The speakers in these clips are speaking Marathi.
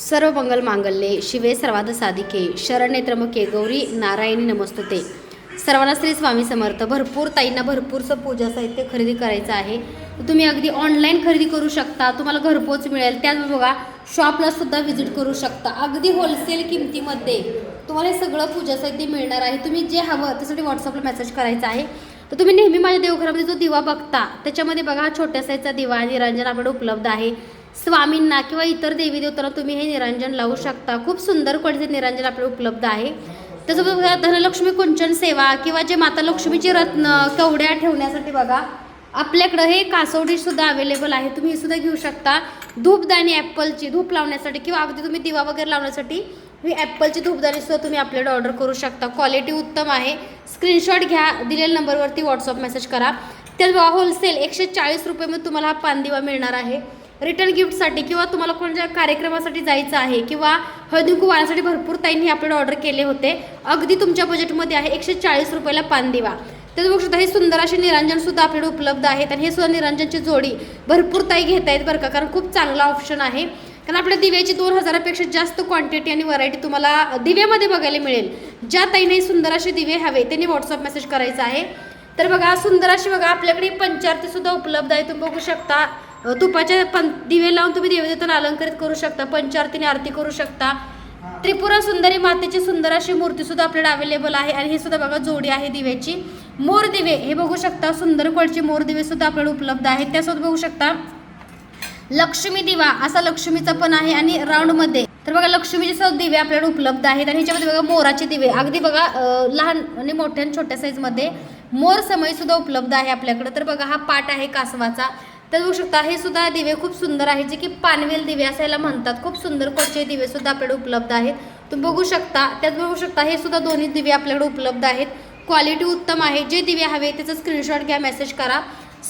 सर्व मंगल मांगल्ये. शिवे सर्वाद साधिके. शरण्ये त्र्यंबके गौरी नारायणी नमस्तुते. सर्वांना श्री स्वामी समर्थ. भरपूर ताईंना भरपूरचं पूजा साहित्य खरेदी करायचं आहे. तुम्ही अगदी ऑनलाईन खरेदी करू शकता. तुम्हाला घरपोच मिळेल. त्याच बघा शॉपला सुद्धा व्हिजिट करू शकता. अगदी होलसेल किमतीमध्ये तुम्हाला हे सगळं पूजा साहित्य मिळणार आहे. तुम्ही जे हवं त्यासाठी व्हॉट्सअपला मेसेज करायचा आहे. तर तुम्ही नेहमी माझ्या देवघरामध्ये जो दिवा बघता त्याच्यामध्ये बघा हा छोट्या साईजचा दिवा आहे निरंजन आपल्याकडे उपलब्ध आहे. स्वामींना किंवा इतर देवी देवतांना तुम्ही हे निरंजन लावू शकता. खूप सुंदर क्वालिटीचे निरंजन आपले उपलब्ध आहे. त्यासोबत धनलक्ष्मी कुंचन सेवा किंवा जे माता लक्ष्मीची रत्न कवड्या ठेवण्यासाठी बघा आपल्याकडं हे कासवडी सुद्धा अवेलेबल आहे. तुम्ही हे सुद्धा घेऊ शकता. धूपदाणी ॲपलची धूप लावण्यासाठी किंवा अगदी तुम्ही दिवा वगैरे लावण्यासाठी ही ॲपलची धूपदाणी सुद्धा तुम्ही आपल्याकडे ऑर्डर करू शकता. क्वालिटी उत्तम आहे. स्क्रीनशॉट घ्या दिलेल्या नंबरवरती व्हॉट्सअप मेसेज करा. त्याच होलसेल एकशे चाळीस रुपयेमध्ये तुम्हाला हा पानदिवा मिळणार आहे. रिटर्न गिफ्टसाठी किंवा तुम्हाला कोणत्या कार्यक्रमासाठी जायचं आहे किंवा हळदीकुवारासाठी भरपूर ताईंनी आपल्याला ऑर्डर केले होते. अगदी तुमच्या बजेटमध्ये आहे. एकशे चाळीस रुपयाला पानदिवा तर बघू शकता हे सुंदर असे निरंजन सुद्धा आपल्याकडे उपलब्ध आहेत आणि हे सुद्धा निरांजनची जोडी भरपूर ताई घेत आहेत बरं का कारण खूप चांगला ऑप्शन आहे. कारण आपल्या दिव्याची दोन हजारापेक्षा जास्त क्वांटिटी आणि व्हरायटी तुम्हाला दिव्यामध्ये बघायला मिळेल. ज्या ताईने सुंदर असे दिवे हवे त्यांनी व्हॉट्सअप मेसेज करायचा आहे. तर बघा सुंदर अशी बघा आपल्याकडे पंचारती सुद्धा उपलब्ध आहे. तुम्ही बघू शकता अ, तुपाचे पण दिवे लावून तुम्ही देवदेवतांना अलंकारित करू शकता पंचारतीने आरती करू शकता. त्रिपुरा सुंदरी मातेची सुंदर अशी मूर्ती सुद्धा आपल्याला अवेलेबल आहे आणि हे सुद्धा बघा जोडी आहे दिव्याची. मोर दिवे हे बघू शकता सुंदर क्वालिटीचे मोर दिवे सुद्धा आपल्याला उपलब्ध आहेत. त्यासोबत बघू शकता लक्ष्मी दिवा असा लक्ष्मीचा पण आहे आणि राऊंडमध्ये तर बघा लक्ष्मीचे सुद्धा दिवे आपल्याकडे उपलब्ध आहेत आणि ह्याच्यामध्ये बघा मोराचे दिवे. अगदी बघा लहान आणि मोठ्या आणि छोट्या साईजमध्ये मोर समय सुद्धा उपलब्ध आहे आपल्याकडे. तर बघा हा पाट आहे कासवाचा. तर बघू शकता हे सुद्धा दिवे खूप सुंदर आहेत जे की पानवेल दिवे असायला म्हणतात. खूप सुंदर कोचे दिवे सुद्धा आपल्याकडे उपलब्ध आहेत. तुम्ही बघू शकता त्यात बघू शकता हे सुद्धा दोन्ही दिवे आपल्याकडे उपलब्ध आहेत. क्वालिटी उत्तम आहे. जे दिवे हवे त्याचा स्क्रीनशॉट घ्या मेसेज करा.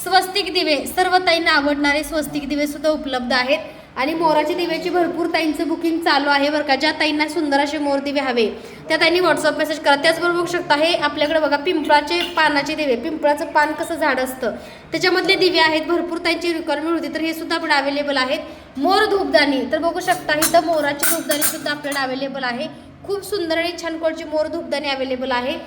स्वस्तिक दिवे सर्व ताईंना आवडणारे स्वस्तिक दिवे सुद्धा उपलब्ध आहेत. आणि मोराच्या दिव्याची भरपूर ताईंचं बुकिंग चालू आहे बरं का. ज्या ताईंना सुंदर असे मोर दिवे हवे त्या ताईंनी व्हॉट्सअप मेसेज करा. त्याचबरोबर बघू शकता हे आपल्याकडे बघा पिंपळाचे पानाचे दिवे. पिंपळाचं पान कसं झाड असतं? त्याच्यामधले दिवे आहेत भरपूर ताईंची रिक्वायरमेंट होती तर हे सुद्धा आपण अवेलेबल आहेत. मोर धूपदाणी तर बघू शकता इथं मोराची धूपदाणी सुद्धा आपल्याकडे अवेलेबल आहे. खूप सुंदर आणि छान क्वालिटीची मोर धूपदाणी अवेलेबल आहे.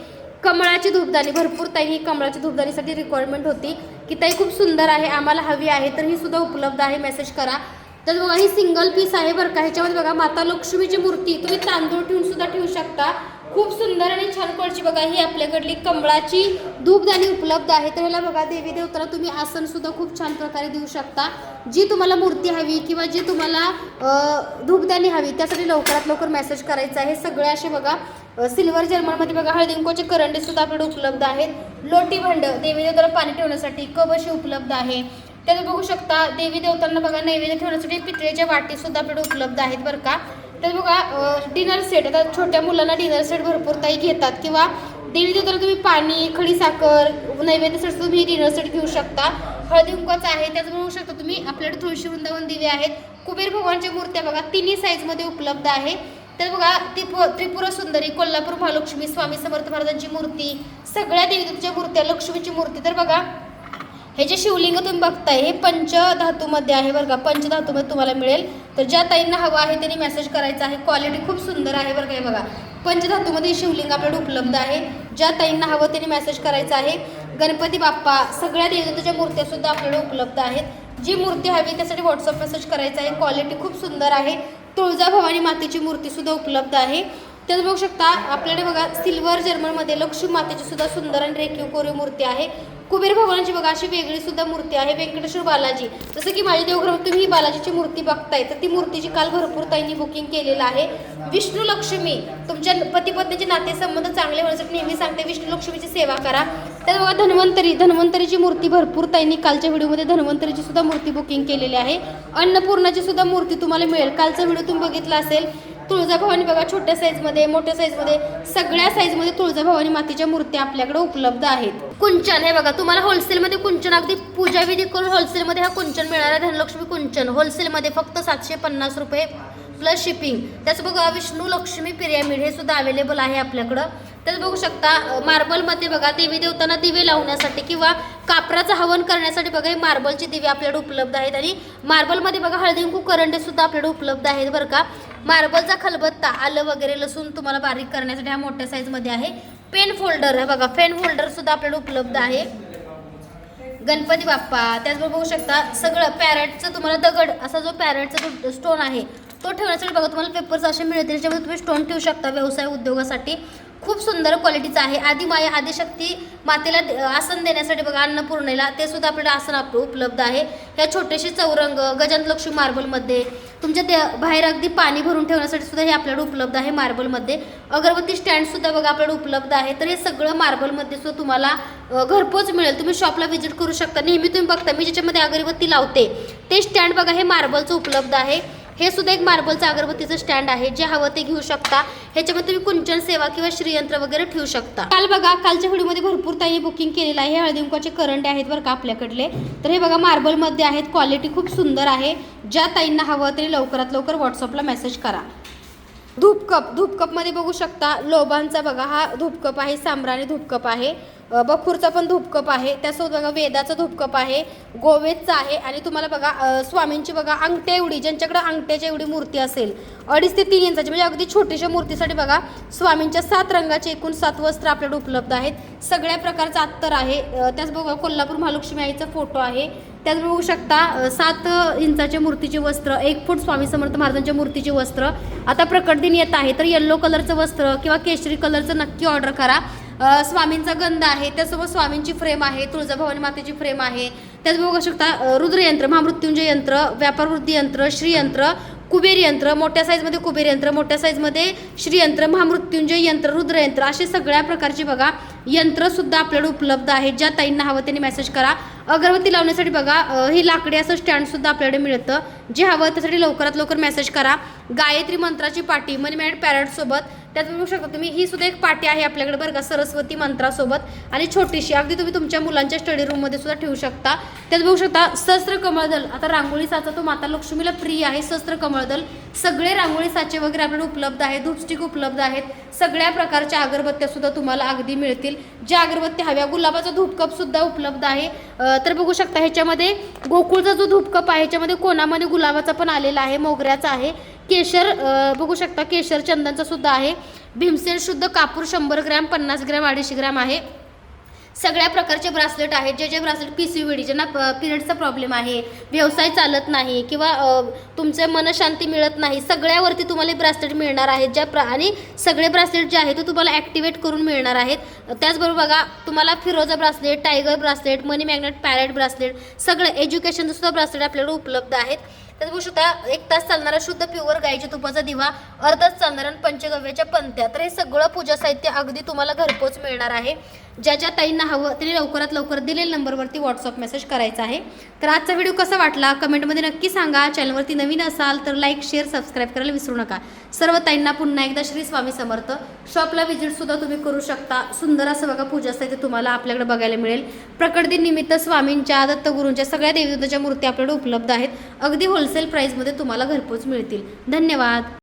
कमळाची धूपदाणी भरपूर ताई ही कमळाची धूपदाणीसाठी रिक्वायरमेंट होती की ताई खूप सुंदर आहे आम्हाला हवी आहे तर ही सुद्धा उपलब्ध आहे. मेसेज करा. तर बघा ही सिंगल पीस आहे बरं का. ह्याच्यामध्ये बघा माता लक्ष्मीची मूर्ती. तुम्ही तांदूळ ठेवून सुद्धा ठेवू शकता. खूप सुंदर आणि छान क्वालिटी बघा ही आपल्याकडली कमळाची धूपदाणी उपलब्ध आहे. तर ह्याला बघा देवी देवताला तुम्ही आसन सुद्धा खूप छान प्रकारे देऊ शकता. जी तुम्हाला मूर्ती हवी किंवा जी तुम्हाला धूपदाणी हवी त्यासाठी लवकरात लवकर मेसेज करायचा आहे. सगळे असे बघा सिल्वर जर्मनमध्ये बघा हळदिंकोचे करंडे सुद्धा आपल्याकडे उपलब्ध आहेत. लोटी भांड देवी देवताला पाणी ठेवण्यासाठी कबशी उपलब्ध आहे. त्यात बघू शकता देवी देवतांना बघा नैवेद्य ठेवण्यासाठी पितळेच्या वाटी सुद्धा आपल्याकडे उपलब्ध आहेत बरं का. तर बघा डिनर सेट आता छोट्या मुलांना डिनर सेट भरपूर ताई घेतात. किंवा देवी देवताला तुम्ही पाणी खडी साखर नैवेद्यासाठी तुम्ही डिनर सेट घेऊ शकता. हळदी कुंकवाचा आहे त्याचं बघू शकता तुम्ही. आपल्याकडे तुळशी वृंदावन दिवे आहेत. कुबेर भगवानच्या मूर्त्या बघा तिन्ही साईजमध्ये उपलब्ध आहे. तर बघा त्रिपु त्रिपुरा सुंदरी कोल्हापूर महालक्ष्मी स्वामी समर्थ महाराजांची मूर्ती सगळ्या देवीच्या मूर्त्या लक्ष्मीची मूर्ती. तर बघा हे जे शिवलिंग तुम्ही बघताय हे पंचधातूमध्ये आहे बरं का. पंचधातूमध्ये तुम्हाला मिळेल. तर ज्या ताईंना हवं आहे त्यांनी मेसेज करायचा आहे. क्वालिटी खूप सुंदर आहे बरं का हे बघा. पंचधातूमध्ये शिवलिंग आपल्याकडे उपलब्ध आहे. ज्या ताईंना हवं त्यांनी मेसेज करायचा आहे. गणपती बाप्पा सगळ्या देवताच्या मूर्त्या सुद्धा आपल्याकडे उपलब्ध आहेत. जी मूर्ती हवी त्यासाठी व्हॉट्सअप मेसेज करायचा आहे. क्वालिटी खूप सुंदर आहे. तुळजाभवानी मातेची मूर्तीसुद्धा उपलब्ध आहे. त्यात बघू शकता आपल्याकडे बघा सिल्वर जर्मनमध्ये लक्ष्मी मातेची सुद्धा सुंदर आणि रेखीव कोरीव मूर्ती आहे. कुबेर भगवानाची बघा अशी वेगळी सुद्धा मूर्ती आहे व्यंकटेश्वर बालाजी. जसं की माझ्या देवघरात तुम्ही ही बालाजीची मूर्ती बघताय तर ती मूर्तीची काल भरपूर ताईंनी बुकिंग केलेलं आहे. विष्णू लक्ष्मी तुमच्या पती पत्नीचे नातेसंबंध चांगले होण्यासाठी नेहमी सांगते विष्णू लक्ष्मीची सेवा करा. तर बघा धन्वंतरी धन्वंतरीची मूर्ती भरपूर ताईंनी कालच्या व्हिडिओमध्ये धन्वंतरीची सुद्धा मूर्ती बुकिंग केलेली आहे. अन्नपूर्णाची सुद्धा मूर्ती तुम्हाला मिळेल. कालचा व्हिडिओ तुम्ही बघितला असेल तुळजाभवानी बघा छोट्या साईजमध्ये मोठ्या साईजमध्ये सगळ्या साईजमध्ये तुळजाभवानी मातीच्या मूर्त्या आपल्याकडे उपलब्ध आहेत. कुंचन हे बघा तुम्हाला होलसेलमध्ये कुंचन अगदी पूजाविधी करून होलसेलमध्ये हा कुंचन मिळणार आहे धनलक्ष्मी कुंचन. होलसेलमध्ये फक्त सातशे पन्नास रुपये प्लस शिपिंग त्याच बघा विष्णू लक्ष्मी पिरॅमिड हे सुद्धा अवेलेबल आहे आपल्याकडं. तर बघू शकता मार्बलमध्ये बघा देवी देवतांना दिवे लावण्यासाठी किंवा कापराचं हवन करण्यासाठी बघा हे मार्बलचे दिवे आपल्याकडे उपलब्ध आहेत. आणि मार्बलमध्ये बघा हळदी कुंकू करंडे सुद्धा आपल्याकडे उपलब्ध आहेत बरं का. मार्बलचा खलबत्ता आलं वगैरे लसूण तुम्हाला बारीक करण्यासाठी हा मोठ्या साईजमध्ये आहे. पेन फोल्डर आहे बघा. पेन फोल्डर सुद्धा आपल्याला उपलब्ध आहे. गणपती बाप्पा त्याचबरोबर बघू शकता सगळं पॅरेटचं तुम्हाला दगड असा जो पॅरेटचा जो स्टोन आहे तो ठेवण्यासाठी बघा तुम्हाला पेपर्स असे मिळतील त्याच्यामध्ये तुम्ही स्टोन ठेवू शकता व्यवसाय उद्योगासाठी. खूप सुंदर क्वालिटीचं आहे. आदिमाया आदिशक्ती मातेला दे- आसन देण्यासाठी बघा अन्नपूर्णेला ते सुद्धा आपल्याला आसन आप उपलब्ध आहे. ह्या छोटेसे चौरंग गजानलक्ष्मी मार्बलमध्ये तुमच्या दे बाहेर अगदी पाणी भरून ठेवण्यासाठी सुद्धा हे आपल्याकडे उपलब्ध आहे मार्बलमध्ये. अगरबत्ती स्टँड सुद्धा बघा आपल्याकडे उपलब्ध आहे. तर हे सगळं मार्बलमध्ये सुद्धा तुम्हाला घरपोच मिळेल. तुम्ही शॉपला व्हिजिट करू शकता. नेहमी तुम्ही बघता मी ज्याच्यामध्ये अगरबत्ती लावते ते स्टँड बघा हे मार्बलचं उपलब्ध आहे. हे सुद्धा एक मार्बलचं अगरबत्तीचं स्टँड आहे. जे हवं ते घेऊ शकता. ह्याच्यामध्ये तुम्ही कुंचन सेवा किंवा श्रीयंत्र वगैरे ठेवू शकता. काल बघा कालच्या व्हिडिओमध्ये भरपूर ताई बुकिंग केलेलं आहे. हे करंडे आहेत बरं का आपल्याकडले. तर हे बघा मार्बलमध्ये आहेत. क्वालिटी खूप सुंदर आहे. ज्या ताईंना हवं तरी लवकरात लवकर व्हॉट्सअपला मेसेज करा. धूपकप धूपकपमध्ये बघू शकता. लोबांचा बघा हा धूपकप आहे सांबराने धूपकप आहे. बखूरचा पण धूपकप आहे. त्यासोबत बघा वेदाचा धूपकप आहे गोवेदचा आहे आणि तुम्हाला बघा स्वामींची बघा अंगठ्या एवढी ज्यांच्याकडे अंगठ्याची एवढी मूर्ती असेल अडीच ते तीन इंचाची म्हणजे अगदी छोटीशा मूर्तीसाठी बघा स्वामींच्या सात रंगाचे एकूण सात वस्त्र आपल्याकडे उपलब्ध आहेत. सगळ्या प्रकारचं अत्तर आहे. त्याचबरोबर त्याच बघा कोल्हापूर महालक्ष्मी आईचा फोटो आहे. त्यात बघू शकता सात इंचाच्या मूर्तीचे वस्त्र एक फूट स्वामी समर्थ महाराजांच्या मूर्तीचे वस्त्र. आता प्रकट दिन येत आहे तर येल्लो कलरचं वस्त्र किंवा केशरी कलरचं नक्की ऑर्डर करा. स्वामींचा गंध आहे त्यासोबत स्वामींची फ्रेम आहे तुळजाभवानी मातेची फ्रेम आहे. त्यात बघू शकता रुद्रयंत्र महामृत्युंजय यंत्र व्यापारवृद्धी यंत्र श्रीयंत्र कुबेर यंत्र मोठ्या साईजमध्ये कुबेर यंत्र मोठ्या साईजमध्ये श्रीयंत्र महामृत्युंजय यंत्र रुद्रयंत्र असे सगळ्या प्रकारची बघा यंत्रसुद्धा आपल्याकडे उपलब्ध आहेत ज्या ताईंना हवं त्यांनी मेसेज करा. अगरबत्ती लावण्यासाठी बघा ही लाकडी असं स्टँडसुद्धा आपल्याकडे मिळतं. जे हवं त्यासाठी लवकरात लवकर मेसेज करा. गायत्री मंत्राची पाटी मनी मॅड पॅरेटसोबत त्यात बघू शकता तुम्ही ही सुद्धा एक पाटी आहे आपल्याकडे बरं का सरस्वती मंत्रासोबत. आणि छोटीशी अगदी तुम्ही तुमच्या मुलांच्या स्टडी रूममध्ये सुद्धा ठेवू शकता. त्यात बघू शकता सहस्त्र कमळदल आता रांगोळी साचा तो माता लक्ष्मीला प्रिय आहे सहस्त्र कमळदल सगळे रांगोळी साचे वगैरे आपल्याला उपलब्ध आहेत धूपस्टिक उपलब्ध आहेत. सगळ्या प्रकारच्या अगरबत्त्या सुद्धा तुम्हाला अगदी मिळतील. ज्या अगरबत्त्या हव्या गुलाबाचा धूपकप सुद्धा उपलब्ध आहे. तर बघू शकता ह्याच्यामध्ये गोकुळचा जो धूपकप आहे ह्याच्यामध्ये कोणामध्ये गुलाबाचा पण आलेला आहे मोगऱ्याचा आहे. केशर बघू शकता केशर चंदनचा सुद्धा आहे. भीमसेन शुद्ध कापूर शंभर ग्रॅम पन्नास ग्रॅम अडीचशे ग्रॅम आहे. सगळ्या प्रकारचे ब्रासलेट आहेत. जे जे bracelet P C V D ज्यांना पिरियडचा प्रॉब्लेम आहे व्यवसाय चालत नाही किंवा तुमचे मनशांती मिळत नाही सगळ्यावरती तुम्हाला ब्रासलेट मिळणार आहेत. ज्या प्र आणि सगळे ब्रासलेट जे आहेत ते तुम्हाला ॲक्टिवेट करून मिळणार आहेत. त्याचबरोबर बघा तुम्हाला फिरोजा bracelet tiger bracelet money magnet parrot bracelet सगळं एज्युकेशनचं सुद्धा ब्रासलेट आपल्याकडे उपलब्ध आहेत. तर बघू शकता एक तास चालणारा शुद्ध प्युअर गाईच्या तुपाचा दिवा अर्धाच चालणारा आणि पंचगव्याच्या पंत्या. तर हे सगळं पूजा साहित्य अगदी तुम्हाला घरपोच मिळणार आहे. ज्या ज्या ताईंना हवं त्यांनी लवकरात लवकर दिलेल्या नंबरवरती व्हॉट्सअप मेसेज करायचा आहे. तर आजचा व्हिडिओ कसा वाटला? कमेंटमध्ये नक्की सांगा. चॅनलवरती नवीन असाल तर लाईक शेअर सबस्क्राईब करायला विसरू नका. सर्व ताईंना पुन्हा एकदा श्री स्वामी समर्थ. शॉपला व्हिजिटसुद्धा तुम्ही करू शकता. सुंदर असं बघा पूजा साहित्य तुम्हाला आपल्याकडे बघायला मिळेल. प्रकट दिन निमित्त स्वामींच्या दत्तगुरूंच्या सगळ्या देवीदेवताच्या मूर्ती आपल्याकडे उपलब्ध आहेत. अगदी होल होलसेल प्राईजमध्ये तुम्हाला घरपोच मिळतील. धन्यवाद.